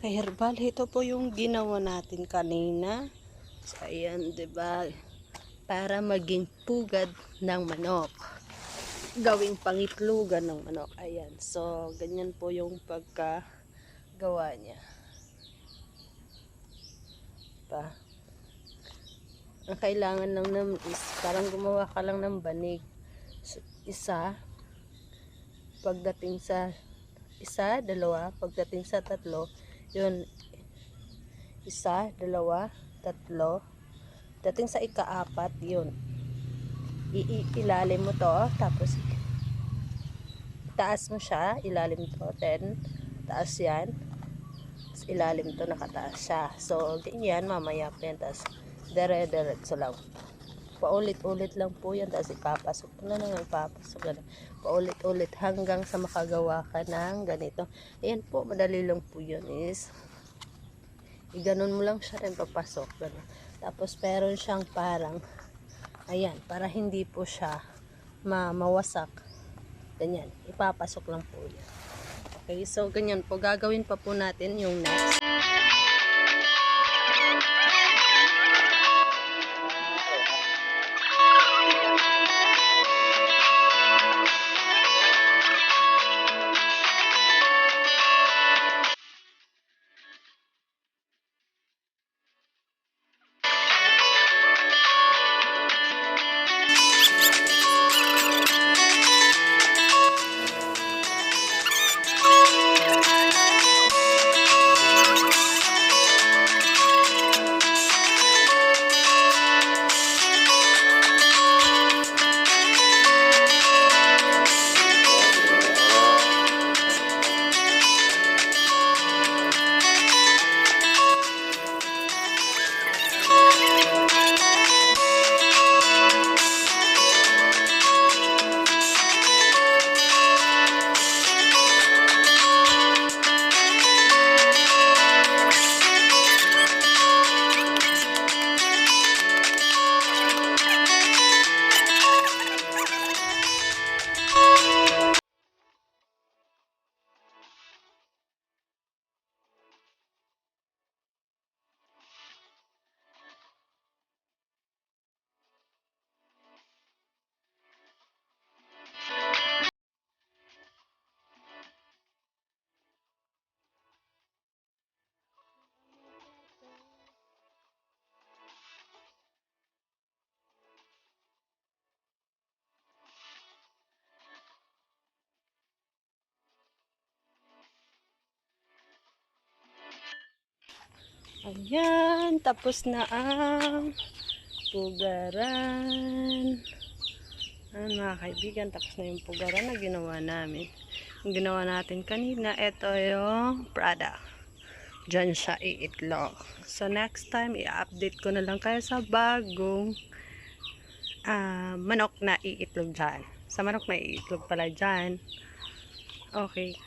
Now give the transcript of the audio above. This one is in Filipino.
ka-herbal, ito po yung ginawa natin kanina. So, ayan, ba Para maging pugad ng manok. Gawing pangitlugan ng manok. Ayan. So, ganyan po yung pagkagawa niya. Pa. Ang kailangan lang naman is parang gumawa ka lang ng banig. So, isa, pagdating sa isa, dalawa, pagdating sa tatlo, yun, isa, dalawa, tatlo, dating sa ikaapat, yun, I- i- ilalim mo to, tapos taas mo siya, ilalim to, then, taas yan, tapos ilalim to, nakataas siya. So, ganyan, mamaya pa yan, tapos, dire-diretso lang. Paulit-ulit lang po yan, tapos ipapasok na lang, ipapasok na lang. Paulit-ulit hanggang sa makagawa ka ng ganito. Ayan po, madali lang po yun is, iganon mo lang siya rin papasok. Ganun. Tapos, meron siyang parang, ayan, para hindi po siya ma mawasak. Ganyan, ipapasok lang po yan. Okay, so ganyan po, gagawin pa po natin yung next. Ayan, tapos na ang pugaran. Ayan mga kaibigan, tapos na yung pugaran na ginawa namin. Yung ginawa natin kanina, ito yung Prada. Diyan siya iitlog. So next time, i-update ko na lang kayo sa bagong ah, manok na iitlog dyan. Sa manok na iitlog pala dyan. Okay.